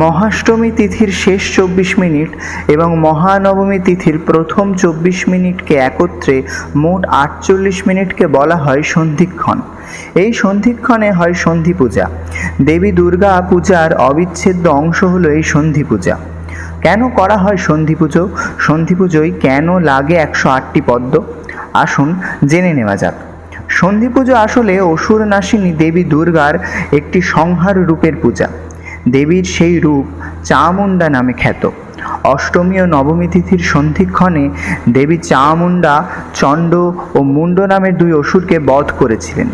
মহাষ্টমী তিথির শেষ চব্বিশ মিনিট এবং মহানবমী তিথির প্রথম চব্বিশ মিনিটকে একত্রে মোট আটচল্লিশ মিনিটকে বলা হয় সন্ধিক্ষণ। এই সন্ধিক্ষণে হয় সন্ধি পূজা দেবী দুর্গা পূজার অবিচ্ছেদ্য অংশ হলো এই সন্ধি পূজা কেন করা হয় সন্ধি পুজো সন্ধি পুজোয় কেন লাগে একশো আটটি পদ্ম? আসুন জেনে নেওয়া যাক। সন্ধি পুজো আসলে অসুর নাসিনী দেবী দুর্গার একটি সংহার রূপের পূজা। দেবীর সেই রূপ চামুণ্ডা নামে খ্যাত। অষ্টমী ও নবমী তিথির সন্ধিক্ষণে দেবী চামুণ্ডা, চণ্ড ও মুন্ড নামের দুই অসুরকে বধ করেছিলেন।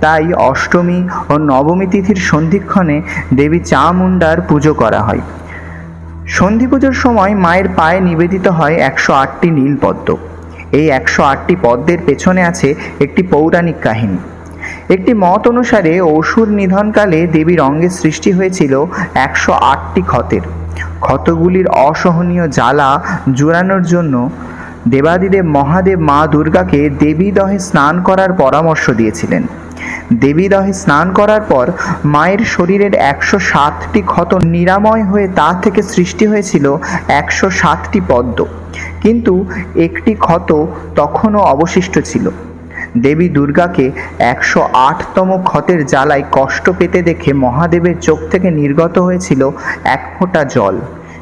তাই অষ্টমী ও নবমী তিথির সন্ধিক্ষণে দেবী চামুণ্ডার পুজো করা হয়। সন্ধি পুজোর সময় মায়ের পায়ে নিবেদিত হয় একশো আটটি নীল পদ্ম এই একশো আটটি পদ্মের পেছনে আছে একটি পৌরাণিক কাহিনী। একটি মত অনুসারে অসুর নিধনকালে দেবীর অঙ্গে সৃষ্টি হয়েছিল একশো আটটি ক্ষতের। ক্ষতগুলির অসহনীয় জ্বালা জোরানোর জন্য দেবাদিদেব মহাদেব মা দুর্গাকে দেবী দহে স্নান করার পরামর্শ দিয়েছিলেন। দেবী দহে স্নান করার পর মায়ের শরীরের একশো সাতটি ক্ষত নিরাময় হয়ে তা থেকে সৃষ্টি হয়েছিল একশো সাতটি পদ্ম। কিন্তু একটি ক্ষত তখনও অবশিষ্ট ছিল। দেবী দুর্গাকে একশো আটতম ক্ষতের জ্বালায় কষ্ট পেতে দেখে মহাদেবের চোখ থেকে নির্গত হয়েছিল এক ফোঁটা জল।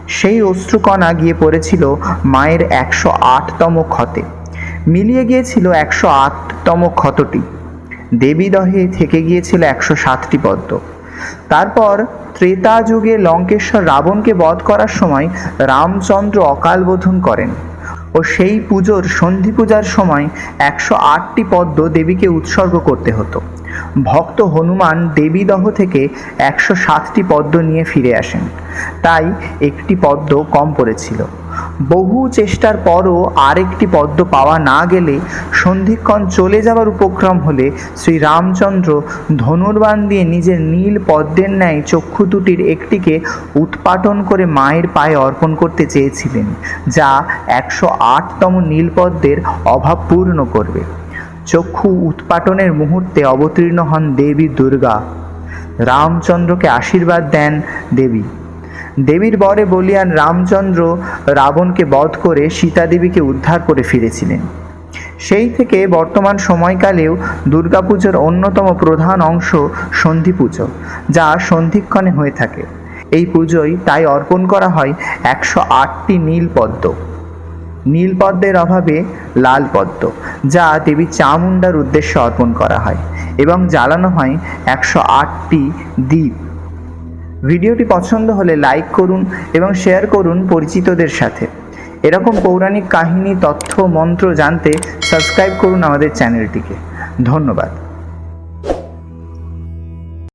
সেই অশ্রুকণা গিয়ে পড়েছিল মায়ের একশো আটতম ক্ষতে। মিলিয়ে গিয়েছিল একশো আটতম ক্ষতটি। দেবীদহে থেকে গিয়েছিল একশো সাতটি পদ্ম। তারপর ত্রেতা যুগে লঙ্কেশ্বর রাবণকে বধ করার সময় রামচন্দ্র অকাল বোধন করেন। ও সেই পুজোর সন্ধি পূজার সময় একশো আটটি পদ্ম দেবীকে উৎসর্গ করতে হতো। ভক্ত হনুমান দেবীদহ থেকে একশো সাতটি পদ্ম নিয়ে ফিরে আসেন। তাই একটি পদ্ম কম পড়েছিল। বহু চেষ্টার পরও আরেকটি পদ্ম পাওয়া না গেলে সন্ধিক্ষণ চলে যাওয়ার উপক্রম হলে শ্রী রামচন্দ্র ধনুর্বাণ দিয়ে নিজের নীল পদ্মের ন্যায় চক্ষু দুটির একটিকে উৎপাটন করে মায়ের পায়ে অর্পণ করতে চেয়েছিলেন, যা একশো আটতম নীলপদ্মের অভাব পূর্ণ করবে। চক্ষু উৎপাটনের মুহূর্তে অবতীর্ণ হন দেবী দুর্গা। রামচন্দ্রকে আশীর্বাদ দেন দেবী। দেবীর বরে বলিয়ান রামচন্দ্র রাবণকে বধ করে সীতা দেবীকে উদ্ধার করে ফিরেছিলেন। সেই থেকে বর্তমান সময়কালেও দুর্গাপুজোর অন্যতম প্রধান অংশ সন্ধি পুজো যা সন্ধিক্ষণে হয়ে থাকে। এই পুজোয় তাই অর্পণ করা হয় একশো আটটি নীল পদ্ম নীল পদ্মের অভাবে লাল পদ্ম, যা দেবী চামুণ্ডার উদ্দেশ্যে অর্পণ করা হয় এবং জ্বালানো হয় একশো আটটি দ্বীপ ভিডিওটি পছন্দ হলে লাইক করুন এবং শেয়ার করুন পরিচিতদের সাথে। এরকম পৌরাণিক কাহিনী, তথ্য, মন্ত্র জানতে সাবস্ক্রাইব করুন আমাদের চ্যানেলটিকে। ধন্যবাদ।